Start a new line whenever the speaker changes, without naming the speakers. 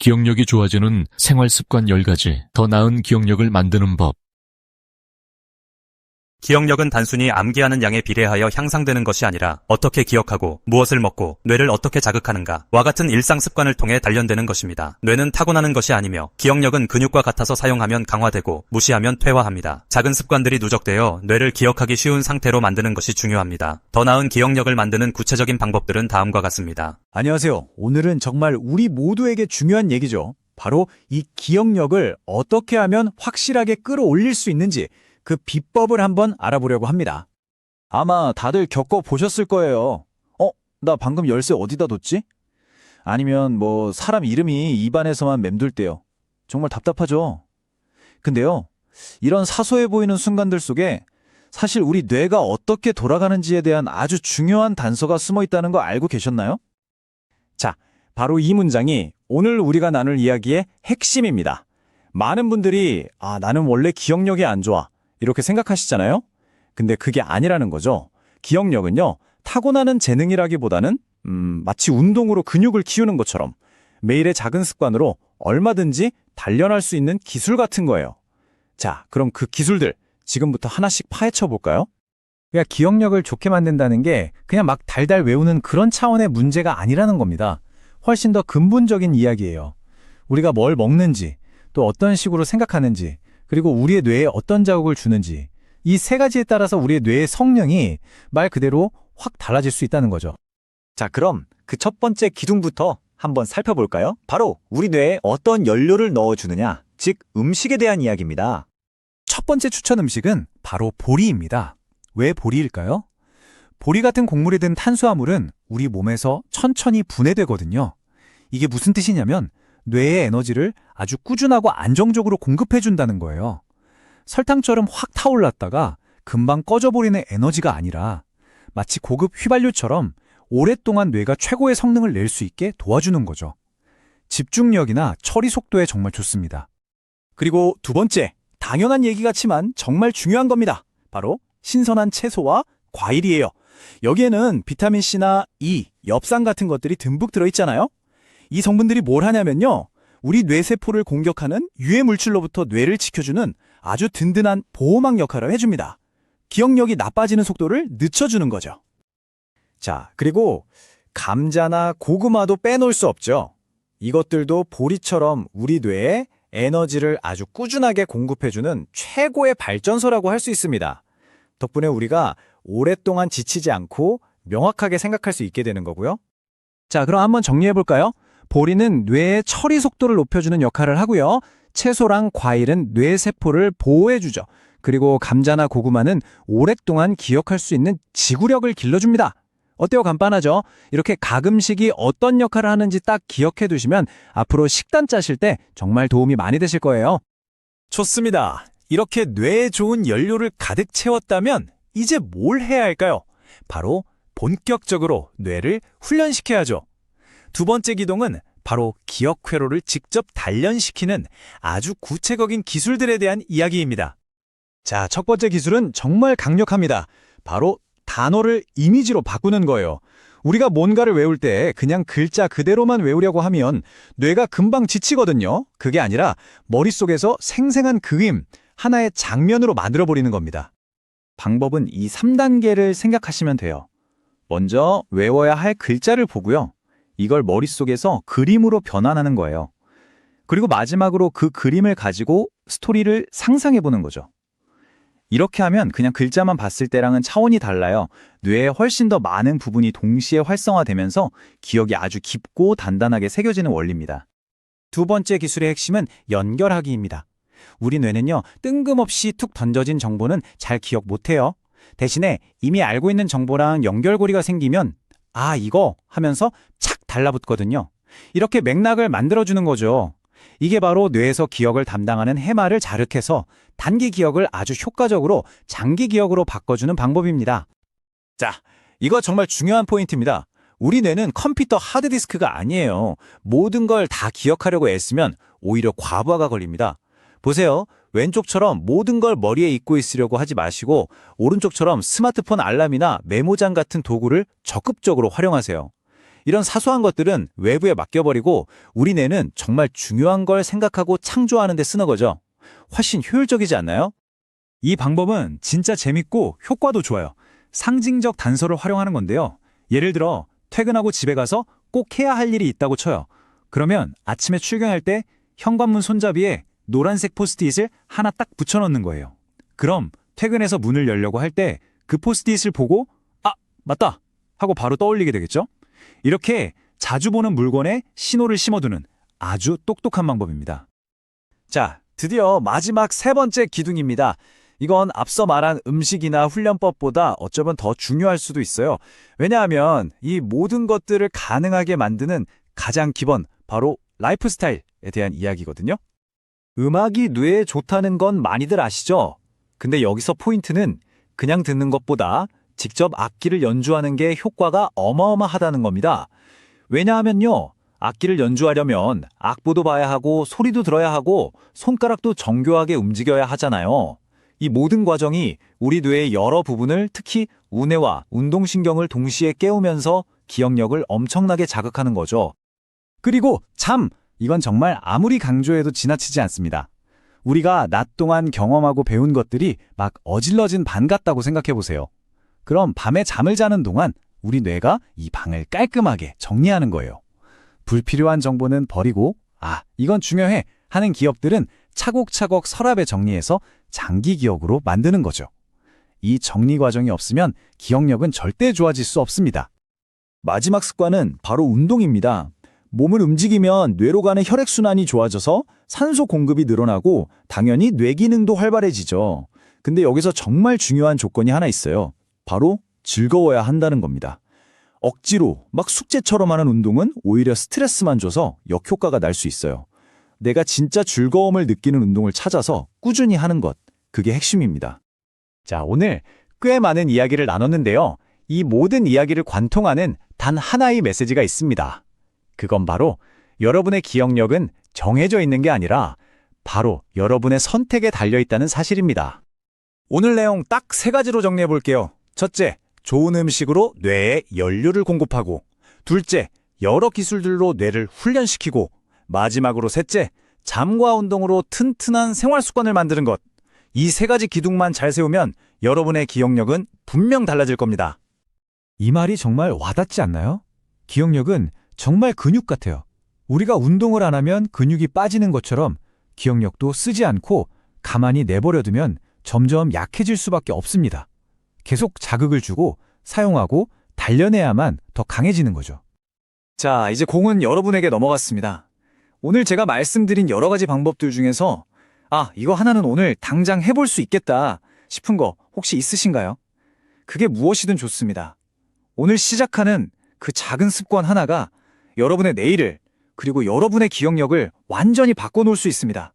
기억력이 좋아지는 생활 습관 10가지, 더 나은 기억력을 만드는 법.
기억력은 단순히 암기하는 양에 비례하여 향상되는 것이 아니라 어떻게 기억하고 무엇을 먹고 뇌를 어떻게 자극하는가와 같은 일상 습관을 통해 단련되는 것입니다. 뇌는 타고나는 것이 아니며 기억력은 근육과 같아서 사용하면 강화되고 무시하면 퇴화합니다. 작은 습관들이 누적되어 뇌를 기억하기 쉬운 상태로 만드는 것이 중요합니다. 더 나은 기억력을 만드는 구체적인 방법들은 다음과 같습니다.
안녕하세요. 오늘은 정말 우리 모두에게 중요한 얘기죠. 바로 이 기억력을 어떻게 하면 확실하게 끌어올릴 수 있는지 그 비법을 한번 알아보려고 합니다. 아마 다들 겪어보셨을 거예요. 어? 나 방금 열쇠 어디다 뒀지? 아니면 뭐 사람 이름이 입안에서만 맴돌 때요. 정말 답답하죠? 근데요, 이런 사소해 보이는 순간들 속에 사실 우리 뇌가 어떻게 돌아가는지에 대한 아주 중요한 단서가 숨어 있다는 거 알고 계셨나요? 자, 바로 이 문장이 오늘 우리가 나눌 이야기의 핵심입니다. 많은 분들이 아, 나는 원래 기억력이 안 좋아. 이렇게 생각하시잖아요? 근데 그게 아니라는 거죠. 기억력은요, 타고나는 재능이라기보다는 음, 마치 운동으로 근육을 키우는 것처럼 매일의 작은 습관으로 얼마든지 단련할 수 있는 기술 같은 거예요. 자, 그럼 그 기술들 지금부터 하나씩 파헤쳐 볼까요? 그러니까 기억력을 좋게 만든다는 게 그냥 막 달달 외우는 그런 차원의 문제가 아니라는 겁니다. 훨씬 더 근본적인 이야기예요. 우리가 뭘 먹는지, 또 어떤 식으로 생각하는지, 그리고 우리의 뇌에 어떤 자극을 주는지, 이 세 가지에 따라서 우리의 뇌의 성능이 말 그대로 확 달라질 수 있다는 거죠. 자, 그럼 그 첫 번째 기둥부터 한번 살펴볼까요? 바로 우리 뇌에 어떤 연료를 넣어주느냐, 즉 음식에 대한 이야기입니다. 첫 번째 추천 음식은 바로 보리입니다. 왜 보리일까요? 보리 같은 곡물에 든 탄수화물은 우리 몸에서 천천히 분해되거든요. 이게 무슨 뜻이냐면 뇌의 에너지를 아주 꾸준하고 안정적으로 공급해준다는 거예요. 설탕처럼 확 타올랐다가 금방 꺼져버리는 에너지가 아니라 마치 고급 휘발유처럼 오랫동안 뇌가 최고의 성능을 낼 수 있게 도와주는 거죠. 집중력이나 처리 속도에 정말 좋습니다. 그리고 두 번째, 당연한 얘기 같지만 정말 중요한 겁니다. 바로 신선한 채소와 과일이에요. 여기에는 비타민C나 E, 엽산 같은 것들이 듬뿍 들어있잖아요. 이 성분들이 뭘 하냐면요. 우리 뇌세포를 공격하는 유해 물질로부터 뇌를 지켜주는 아주 든든한 보호막 역할을 해줍니다. 기억력이 나빠지는 속도를 늦춰주는 거죠. 자, 그리고 감자나 고구마도 빼놓을 수 없죠. 이것들도 보리처럼 우리 뇌에 에너지를 아주 꾸준하게 공급해주는 최고의 발전소라고 할 수 있습니다. 덕분에 우리가 오랫동안 지치지 않고 명확하게 생각할 수 있게 되는 거고요. 자, 그럼 한번 정리해 볼까요? 보리는 뇌의 처리 속도를 높여주는 역할을 하고요. 채소랑 과일은 뇌 세포를 보호해주죠. 그리고 감자나 고구마는 오랫동안 기억할 수 있는 지구력을 길러줍니다. 어때요? 간단하죠? 이렇게 각 음식이 어떤 역할을 하는지 딱 기억해 두시면 앞으로 식단 짜실 때 정말 도움이 많이 되실 거예요. 좋습니다. 이렇게 뇌에 좋은 연료를 가득 채웠다면 이제 뭘 해야 할까요? 바로 본격적으로 뇌를 훈련시켜야죠. 두 번째 기동은 바로 기억 회로를 직접 단련시키는 아주 구체적인 기술들에 대한 이야기입니다. 자, 첫 번째 기술은 정말 강력합니다. 바로 단어를 이미지로 바꾸는 거예요. 우리가 뭔가를 외울 때 그냥 글자 그대로만 외우려고 하면 뇌가 금방 지치거든요. 그게 아니라 머릿속에서 생생한 그림, 하나의 장면으로 만들어버리는 겁니다. 방법은 이 3단계를 생각하시면 돼요. 먼저 외워야 할 글자를 보고요. 이걸 머릿속에서 그림으로 변환하는 거예요. 그리고 마지막으로 그 그림을 가지고 스토리를 상상해 보는 거죠. 이렇게 하면 그냥 글자만 봤을 때랑은 차원이 달라요. 뇌에 훨씬 더 많은 부분이 동시에 활성화되면서 기억이 아주 깊고 단단하게 새겨지는 원리입니다. 두 번째 기술의 핵심은 연결하기입니다. 우리 뇌는요, 뜬금없이 툭 던져진 정보는 잘 기억 못해요. 대신에 이미 알고 있는 정보랑 연결고리가 생기면 아, 이거 하면서 착 달라붙거든요. 이렇게 맥락을 만들어주는 거죠. 이게 바로 뇌에서 기억을 담당하는 해마를 자극해서 단기 기억을 아주 효과적으로 장기 기억으로 바꿔주는 방법입니다. 자, 이거 정말 중요한 포인트입니다. 우리 뇌는 컴퓨터 하드디스크가 아니에요. 모든 걸 다 기억하려고 애쓰면 오히려 과부하가 걸립니다. 보세요. 왼쪽처럼 모든 걸 머리에 잊고 있으려고 하지 마시고 오른쪽처럼 스마트폰 알람이나 메모장 같은 도구를 적극적으로 활용하세요. 이런 사소한 것들은 외부에 맡겨버리고 우리 뇌는 정말 중요한 걸 생각하고 창조하는 데 쓰는 거죠. 훨씬 효율적이지 않나요? 이 방법은 진짜 재밌고 효과도 좋아요. 상징적 단서를 활용하는 건데요. 예를 들어 퇴근하고 집에 가서 꼭 해야 할 일이 있다고 쳐요. 그러면 아침에 출근할 때 현관문 손잡이에 노란색 포스트잇을 하나 딱 붙여넣는 거예요. 그럼 퇴근해서 문을 열려고 할 때 그 포스트잇을 보고 아 맞다 하고 바로 떠올리게 되겠죠? 이렇게 자주 보는 물건에 신호를 심어두는 아주 똑똑한 방법입니다. 자, 드디어 마지막 세 번째 기둥입니다. 이건 앞서 말한 음식이나 훈련법보다 어쩌면 더 중요할 수도 있어요. 왜냐하면 이 모든 것들을 가능하게 만드는 가장 기본, 바로 라이프 스타일에 대한 이야기거든요. 음악이 뇌에 좋다는 건 많이들 아시죠? 근데 여기서 포인트는 그냥 듣는 것보다 직접 악기를 연주하는 게 효과가 어마어마하다는 겁니다. 왜냐하면요, 악기를 연주하려면 악보도 봐야 하고 소리도 들어야 하고 손가락도 정교하게 움직여야 하잖아요. 이 모든 과정이 우리 뇌의 여러 부분을 특히 우뇌와 운동신경을 동시에 깨우면서 기억력을 엄청나게 자극하는 거죠. 그리고 참, 이건 정말 아무리 강조해도 지나치지 않습니다. 우리가 낮 동안 경험하고 배운 것들이 막 어질러진 반 같다고 생각해 보세요. 그럼 밤에 잠을 자는 동안 우리 뇌가 이 방을 깔끔하게 정리하는 거예요. 불필요한 정보는 버리고, 아, 이건 중요해 하는 기업들은 차곡차곡 서랍에 정리해서 장기 기억으로 만드는 거죠. 이 정리 과정이 없으면 기억력은 절대 좋아질 수 없습니다. 마지막 습관은 바로 운동입니다. 몸을 움직이면 뇌로 가는 혈액순환이 좋아져서 산소 공급이 늘어나고 당연히 뇌 기능도 활발해지죠. 근데 여기서 정말 중요한 조건이 하나 있어요. 바로 즐거워야 한다는 겁니다. 억지로 막 숙제처럼 하는 운동은 오히려 스트레스만 줘서 역효과가 날 수 있어요. 내가 진짜 즐거움을 느끼는 운동을 찾아서 꾸준히 하는 것, 그게 핵심입니다. 자, 오늘 꽤 많은 이야기를 나눴는데요. 이 모든 이야기를 관통하는 단 하나의 메시지가 있습니다. 그건 바로 여러분의 기억력은 정해져 있는 게 아니라 바로 여러분의 선택에 달려 있다는 사실입니다. 오늘 내용 딱 세 가지로 정리해 볼게요. 첫째, 좋은 음식으로 뇌에 연료를 공급하고, 둘째, 여러 기술들로 뇌를 훈련시키고, 마지막으로 셋째, 잠과 운동으로 튼튼한 생활 습관을 만드는 것. 이 세 가지 기둥만 잘 세우면 여러분의 기억력은 분명 달라질 겁니다. 이 말이 정말 와닿지 않나요? 기억력은 정말 근육 같아요. 우리가 운동을 안 하면 근육이 빠지는 것처럼 기억력도 쓰지 않고 가만히 내버려두면 점점 약해질 수밖에 없습니다. 계속 자극을 주고 사용하고 단련해야만 더 강해지는 거죠. 자, 이제 공은 여러분에게 넘어갔습니다. 오늘 제가 말씀드린 여러 가지 방법들 중에서 아, 이거 하나는 오늘 당장 해볼 수 있겠다 싶은 거 혹시 있으신가요? 그게 무엇이든 좋습니다. 오늘 시작하는 그 작은 습관 하나가 여러분의 내일을 그리고 여러분의 기억력을 완전히 바꿔놓을 수 있습니다.